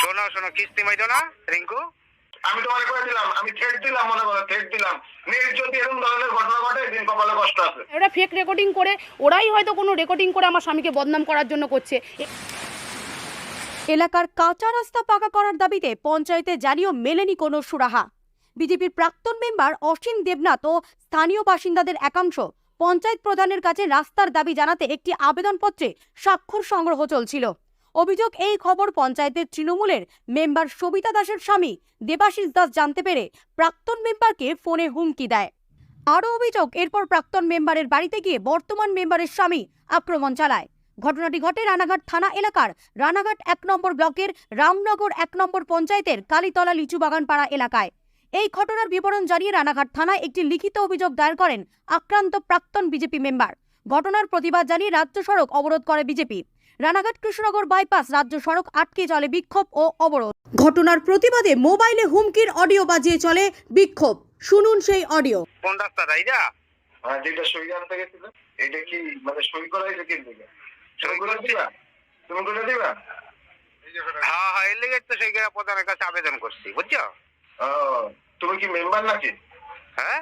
শোনো শোনো কিস্তি মাইতো না রিঙ্কু। আমি তোমার করে দিলাম আমি দিলাম মনে করো দিলাম। যদি এরকম ধরনের ঘটনা ঘটে দিন কপালে কষ্ট আছে। ওরা ফেক রেকর্ডিং করে ওরাই হয়তো কোনো রেকর্ডিং করে আমার স্বামীকে বদনাম করার জন্য করছে। এলাকার কাঁচা রাস্তা পাকা করার দাবিতে পঞ্চায়েতে জানিয়েও মেলেনি কোনো সুরাহা। বিজেপির প্রাক্তন মেম্বার অসীম দেবনাথ ও স্থানীয় বাসিন্দাদের একাংশ পঞ্চায়েত প্রধানের কাছে রাস্তার দাবি জানাতে একটি আবেদনপত্রে স্বাক্ষর সংগ্রহ চলছিল। অভিযোগ এই খবর পঞ্চায়েতের তৃণমূলের মেম্বার সবিতা দাসের স্বামী দেবাশিস দাস জানতে পেরে প্রাক্তন মেম্বারকে ফোনে হুমকি দেয়। আরও অভিযোগ, এরপর প্রাক্তন মেম্বারের বাড়িতে গিয়ে বর্তমান মেম্বারের স্বামী আক্রমণ চালায়। ঘটনাটি ঘটে রানাঘাট থানা এলাকার রানাঘাট এক নম্বর ব্লকের রামনগর এক নম্বর পঞ্চায়েতের কালীতলা লিচু বাগানপাড়া এলাকায়। এই ঘটনার বিবরণ জানিয়ে রানাঘাট থানায় একটি লিখিত অভিযোগ দায়ের করেন আক্রান্ত প্রাক্তন বিজেপি মেম্বার। ঘটনার প্রতিবাদ জানিয়ে রাজ্য সড়ক অবরোধ করে বিজেপি। রানাঘাট কৃষ্ণনগর বাইপাস রাজ্য সড়ক আটকে চলে বিক্ষোভ ও অবরোধ। ঘটনার প্রতিবাদে মোবাইলে হুমকির অডিও বাজিয়ে চলে বিক্ষোভ। শুনুন সেই অডিও। কোন রাস্তাটা এইটা আর যেটা সই আনতে গেছিল এটা কি মানে সই করা হয়েছে কি দিকে? সই করে দিবা? তুমি করে দিবা? হ্যাঁ হ্যাঁ এর লেগে তো সেই প্রধানের কাছে আবেদন করছি বুঝছ? ও, তুমি কি মেম্বার নাকি? হ্যাঁ?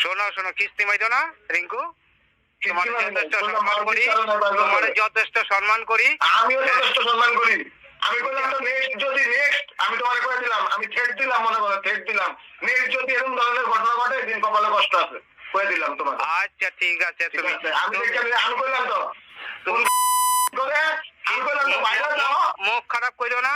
শোনো শোনো কিস্তি মাইতো না রিঙ্কু। যথেষ্ট সম্মান করি। যথেষ্ট। সম্মান করি। আমিও যথেষ্ট সম্মান করি। আমি বললাম তো নেক্সট যদি নেক্সট আমি তোমার করে দিলাম আমি দিলাম মনে করো দিলাম। নেক্সট যদি এরকম ধরনের ঘটনা ঘটে দিন কপালে কষ্ট আছে করে দিলাম তোমার আচ্ছা ঠিক আছে তুমি আমি আমি- আমি বললাম তো তুমি করে আমি বললাম তো বাইরে যাও। মুখ খারাপ করো না।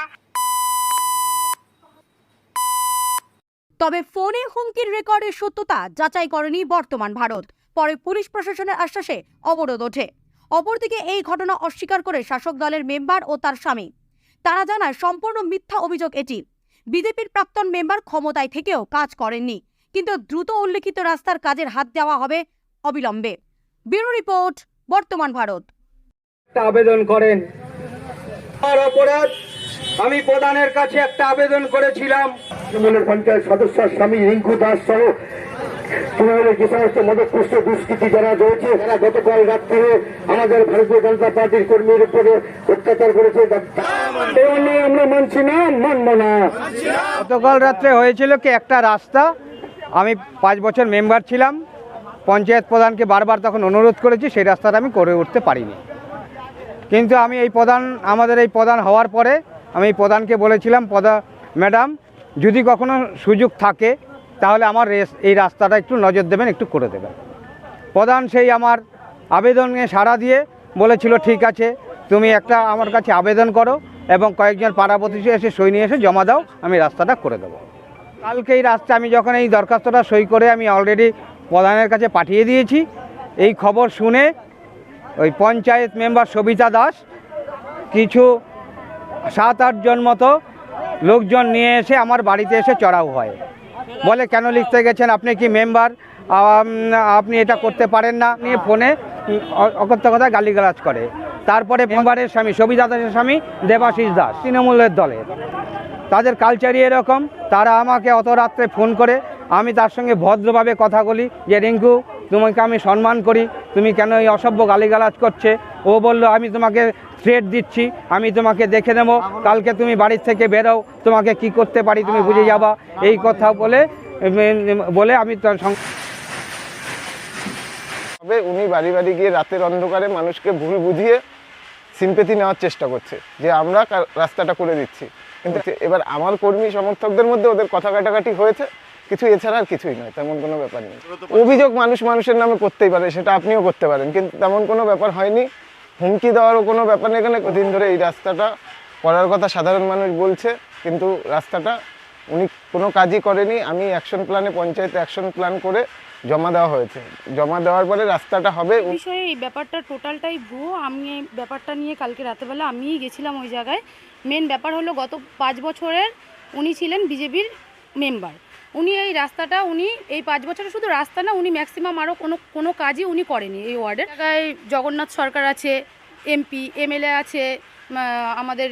তবে ফোনে হুমকির রেকর্ডের সত্যতা যাচাই করেনি বর্তমান ভারত। পরে পুলিশ প্রশাসনের আশ্বাসে অবরোধ ওঠে। অপরদিকে এই ঘটনা অস্বীকার করে শাসক দলের মেম্বার ও তার স্বামী। তারা জানায় সম্পূর্ণ মিথ্যা অভিযোগ এটি। বিজেপির প্রাক্তন মেম্বার ক্ষমতায় থেকেও কাজ করেননি কিন্তু দ্রুত উল্লেখিত রাস্তার কাজের হাত দেওয়া হবে অবিলম্বে। ব্যুরো রিপোর্ট বর্তমান ভারত। আবেদন করেন। আর অপরাধ আমি প্রধানের কাছে একটা আবেদন করেছিলাম। তৃণমূলের পঞ্চায়েত সদস্য স্বামী রিঙ্কু দাস সহ তৃণমূলের যে সমস্ত মদতপুষ্ট দুষ্কৃতি যারা রয়েছে তারা গতকাল রাত্রে আমাদের ভারতীয় জনতা পার্টির কর্মীর উপরে অত্যাচার করেছে আমরা মানছি না, মানব না। গতকাল রাত্রে হয়েছিল কি একটা রাস্তা? আমি পাঁচ বছর মেম্বার ছিলাম, পঞ্চায়েত প্রধানকে বারবার তখন অনুরোধ করেছি, সেই রাস্তাটা আমি করে উঠতে পারিনি। কিন্তু আমি এই প্রধান, আমাদের এই প্রধান হওয়ার পরে আমি প্রধানকে বলেছিলাম, প্রধা, ম্যাডাম, যদি কখনো সুযোগ থাকে তাহলে আমার এই রাস্তাটা একটু নজর দেবেন, একটু করে দেবেন। প্রধান সেই আমার আবেদনে সাড়া দিয়ে বলেছিল, ঠিক আছে, তুমি একটা আমার কাছে আবেদন করো এবং কয়েকজন পাড়া এসে সই নিয়ে এসে জমা দাও, আমি রাস্তাটা করে দেবো। কালকে এই রাস্তা আমি যখন এই দরখাস্তটা সই করে আমি অলরেডি প্রধানের কাছে পাঠিয়ে দিয়েছি, এই খবর শুনে ওই পঞ্চায়েত মেম্বার সবিতা দাস কিছু সাত আটজন মতো লোকজন নিয়ে এসে আমার বাড়িতে এসে চড়াও হয়। বলে কেন লিখতে গেছেন? আপনি কি মেম্বার আপনি এটা করতে পারেন না? নিয়ে ফোনে অকথ্য কথা গালিগালাজ করে। তারপরে মেম্বারের স্বামী সবিতা দাসের স্বামী, দেবাশিস দাস, তৃণমূলের দলের। তাদের কালচারই এরকম। তারা আমাকে অত রাত্রে ফোন করে আমি তার সঙ্গে ভদ্রভাবে কথা বলি যে, রিঙ্কু, তোমাকে আমি সম্মান করি। তুমি কেন এই অসভ্য গালিগালাজ করছে? ও বলল, আমি তোমাকে থ্রেট দিচ্ছি। আমি তোমাকে দেখে নেব। কালকে তুমি বাড়ির থেকে বেরো তোমাকে কি করতে পারি তুমি বুঝে যাবা? এই কথা বলে বলে আমি তার তবে উনি বাড়ি বাড়ি গিয়ে রাতের অন্ধকারে মানুষকে ভুল বুঝিয়ে সিম্পেথি নেওয়ার চেষ্টা করছে যে, আমরা রাস্তাটা করে দিচ্ছি। কিন্তু এবার আমার কর্মী সমর্থকদের মধ্যে ওদের কথা কাটাকাটি হয়েছে। কিছু এছাড়া আর কিছুই নয় তেমন কোনো ব্যাপার নেই। অভিযোগ মানুষ মানুষের নামে করতেই পারে সেটা আপনিও করতে পারেন কিন্তু তেমন কোনো ব্যাপার হয়নি। হুমকি দেওয়ারও কোনো ব্যাপার নেই এখানে দিন ধরে এই রাস্তাটা করার কথা সাধারণ মানুষ বলছে কিন্তু রাস্তাটা উনি কোনো কাজই করেনি। আমি অ্যাকশন প্ল্যানে পঞ্চায়েতে অ্যাকশন প্ল্যান করে জমা দেওয়া হয়েছে। জমা দেওয়ার পরে রাস্তাটা হবে বিষয়ে এই ব্যাপারটা টোটালটাই ভুয়ো। আমি এই ব্যাপারটা নিয়ে কালকে রাতেবেলা আমিই গেছিলাম ওই জায়গায়। মেন ব্যাপার হলো গত পাঁচ বছরের উনি ছিলেন বিজেপির মেম্বার উনি এই রাস্তাটা, উনি এই পাঁচ বছরে শুধু রাস্তা না, উনি ম্যাক্সিমাম আরও কোনো কোনো কাজই উনি করেনি এই ওয়ার্ডের জায়গায় জগন্নাথ সরকার আছে এমপি এমএলএ আছে আমাদের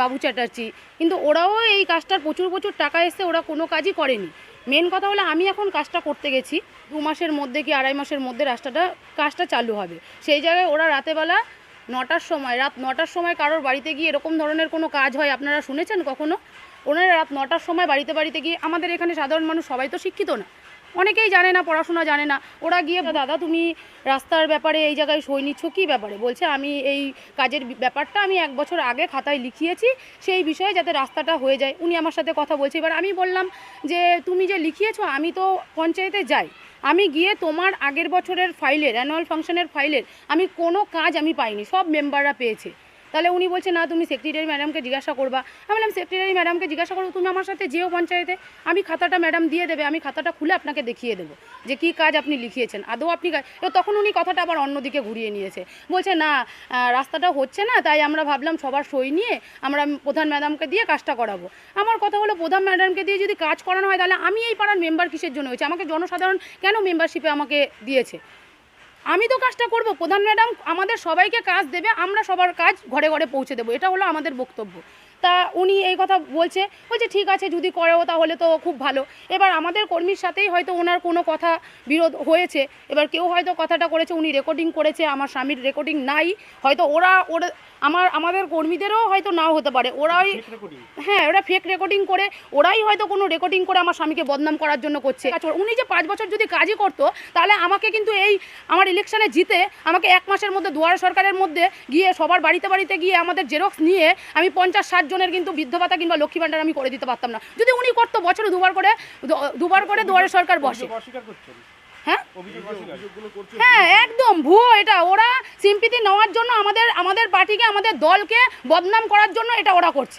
বাবু চ্যাটার্জি। কিন্তু ওরাও এই কাজটার প্রচুর প্রচুর টাকা এসে ওরা কোনো কাজই করেনি। মেন কথা হলো আমি এখন কাজটা করতে গেছি, দু মাসের মধ্যে কি আড়াই মাসের মধ্যে রাস্তাটা, কাজটা চালু হবে। সেই জায়গায় ওরা রাতেবেলা নটার সময়, রাত নটার সময় কারোর বাড়িতে গিয়ে এরকম ধরনের কোনো কাজ হয়, আপনারা শুনেছেন কখনো? ওনারা রাত নটার সময় বাড়িতে বাড়িতে গিয়ে, আমাদের এখানে সাধারণ মানুষ সবাই তো শিক্ষিত না। অনেকেই জানে না, পড়াশোনা জানে না। ওরা গিয়ে, দাদা, তুমি রাস্তার ব্যাপারে এই জায়গায় সই নিচ্ছ, কী ব্যাপারে? বলছে, আমি এই কাজের ব্যাপারটা আমি এক বছর আগে খাতায় লিখিয়েছি, সেই বিষয়ে যাতে রাস্তাটা হয়ে যায়। উনি আমার সাথে কথা বলছে। এবার আমি বললাম যে, তুমি যে লিখিয়েছো, আমি তো পঞ্চায়েতে যাই। আমি গিয়ে তোমার আগের বছরের ফাইলের, অ্যানুয়াল ফাংশনের ফাইলের, আমি কোনো কাজ আমি পাইনি, সব মেম্বাররা পেয়েছে। তাহলে উনি বলছে, না, তুমি সেক্রেটারি ম্যাডামকে জিজ্ঞাসা করবা। আমি বললাম সেক্রেটারি ম্যাডামকে জিজ্ঞাসা করব তুমি আমার সাথে যেও পঞ্চায়েতে, আমি খাতাটা ম্যাডাম দিয়ে দেবে, আমি খাতাটা খুলে আপনাকে দেখিয়ে দেবো যে কী কাজ আপনি লিখিয়েছেন। আদৌ আপনি তখন উনি কথাটা আবার অন্যদিকে ঘুরিয়ে নিয়েছে। বলছে, না রাস্তাটা হচ্ছে না, তাই আমরা ভাবলাম সবার সই নিয়ে আমরা প্রধান ম্যাডামকে দিয়ে কাজটা করাবো। আমার কথা হলো, প্রধান ম্যাডামকে দিয়ে যদি কাজ করানো হয়, তাহলে আমি এই পাড়ার মেম্বার কিসের জন্য হয়েছে? আমাকে জনসাধারণ কেন মেম্বারশিপে আমাকে দিয়েছে? আমি তো কাজটা করব। প্রধান ম্যাডাম আমাদের সবাইকে কাজ দেবে, আমরা সবার কাজ ঘরে ঘরে পৌঁছে দেবো। এটা হলো আমাদের বক্তব্য। তা উনি এই কথা বলছে বলছে ঠিক আছে যদি করো তাহলে তো খুব ভালো। এবার আমাদের কর্মীর সাথেই হয়তো ওনার কোনো কথা বিরোধ হয়েছে। এবার কেউ হয়তো কথাটা করেছে উনি রেকর্ডিং করেছে আমার স্বামীর রেকর্ডিং নাই। হয়তো ওরা ওরা আমার আমাদের কর্মীদেরও হয়তো নাও হতে পারে। ওরাই হ্যাঁ ওরা ফেক রেকর্ডিং করে ওরাই হয়তো কোনো রেকর্ডিং করে আমার স্বামীকে বদনাম করার জন্য করছে। উনি যে পাঁচ বছর যদি কাজই করতো তাহলে আমাকে কিন্তু এই আমার ইলেকশনে জিতে আমাকে এক মাসের মধ্যে দুয়ারে সরকারের মধ্যে গিয়ে সবার বাড়িতে বাড়িতে গিয়ে আমাদের জেরক্স নিয়ে আমি পঞ্চাশ ষাট জনের কিন্তু বৃদ্ধ ভাতা কিংবা লক্ষ্মী ভাণ্ডার আমি করে দিতে পারতাম না। যদি উনি করতো বছরে দুবার করে দুবার করে দুয়ারে সরকার বসে। হ্যাঁ? হ্যাঁ একদম ভুয়ো এটা। ওরা সিম্পিতি নেওয়ার জন্য আমাদের আমাদের পার্টিকে আমাদের দলকে বদনাম করার জন্য এটা ওরা করছে।